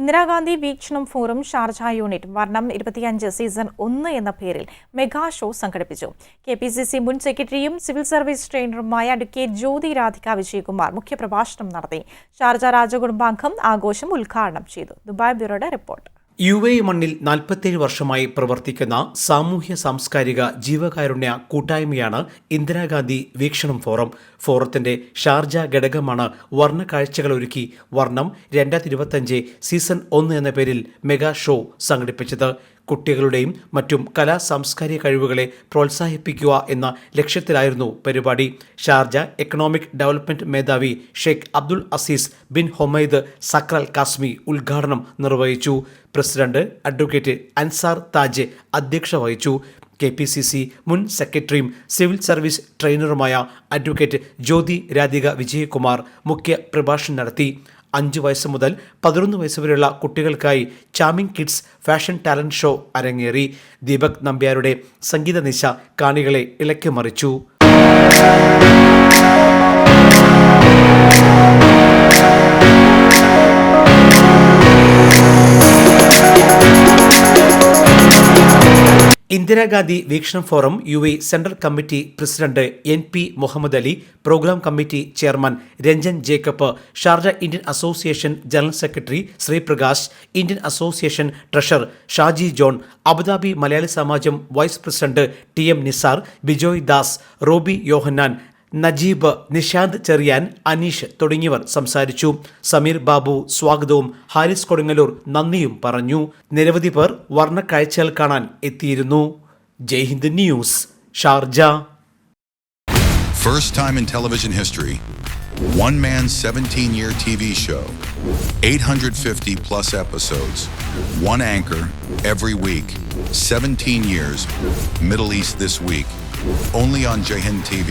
Indira Gandhi Veekshanam forum Sharjah unit വർണം ഇരുപത്തിയഞ്ച് season ഒന്ന് എന്ന പേരിൽ മെഗാ ഷോ സംഘടിപ്പിച്ചു. കെ പി സി സി മുൻ സെക്രട്ടറിയും സിവിൽ സർവീസ് ട്രെയിനറുമായ അഡ്വക്കേറ്റ് ജ്യോതി രാധിക വിജയകുമാർ മുഖ്യപ്രഭാഷണം നടത്തി. ഷാർജ രാജകുടുംബാംഗം ആഘോഷം ഉദ്ഘാടനം ചെയ്തു. ദുബായ് ബ്യൂറോയുടെ റിപ്പോർട്ട്. യു എ മണ്ണിൽ നാൽപ്പത്തേഴ് വർഷമായി പ്രവർത്തിക്കുന്ന സാമൂഹ്യ സാംസ്കാരിക ജീവകാരുണ്യ കൂട്ടായ്മയാണ് ഇന്ദിരാഗാന്ധി വീക്ഷണം ഫോറം. ഫോറത്തിന്റെ ഷാർജ ഘടകമാണ് വർണ കാഴ്ചകൾ ഒരുക്കി വർണം രണ്ടായിരത്തി ഇരുപത്തഞ്ച് സീസൺ ഒന്ന് എന്ന പേരിൽ മെഗാ ഷോ സംഘടിപ്പിച്ചത്. കുട്ടികളുടെയും മറ്റും കലാ സാംസ്കാരിക കഴിവുകളെ പ്രോത്സാഹിപ്പിക്കുക എന്ന ലക്ഷ്യത്തിലായിരുന്നു പരിപാടി. ഷാർജ എക്കണോമിക് ഡെവലപ്മെന്റ് മേധാവി Sheikh Abdul Aziz bin Humaid Saqr Al Qasimi ഉദ്ഘാടനം നിർവഹിച്ചു. പ്രസിഡന്റ് അഡ്വക്കേറ്റ് അൻസാർ താജ് അധ്യക്ഷ വഹിച്ചു. കെ പി സി സി മുൻ സെക്രട്ടറിയും സിവിൽ സർവീസ് ട്രെയിനറുമായ അഡ്വക്കേറ്റ് ജ്യോതി രാധിക വിജയകുമാർ മുഖ്യ പ്രഭാഷണം നടത്തി. അഞ്ച് വയസ്സ് മുതൽ പതിനൊന്ന് വയസ്സ് വരെയുള്ള കുട്ടികൾക്കായി charming kids fashion talent show അരങ്ങേറി. ദീപക് നമ്പ്യാരുടെ സംഗീത നിശ കാണികളെ ഇളക്കി Indira Gandhi Veekshanam forum U A central committee president N P Muhammad Ali program committee chairman Ranjan Jacob Sharjah Indian association general secretary Sreeprakash Indian association treasurer Shaji John Abu Dhabi Malayali Samajam vice president T M Nizar Bijoy Das Robi Yohannan Najeeb Nishanth Cheriyan Aneesh തുടങ്ങിയവർ സംസാരിച്ചു സമീർ ബാബു സ്വാഗതവും ഹാരിസ് കൊടുങ്ങല്ലൂർ നന്ദിയും പറഞ്ഞു നിരവധി പേർ വർണക്കാഴ്ചകൾ കാണാൻ എത്തിയിരുന്നു Jaihind news Sharjah First time in television history, one man 17 year TV show, 850 plus episodes, one anchor every week, 17 years, Middle East this week, only on Jehin TV.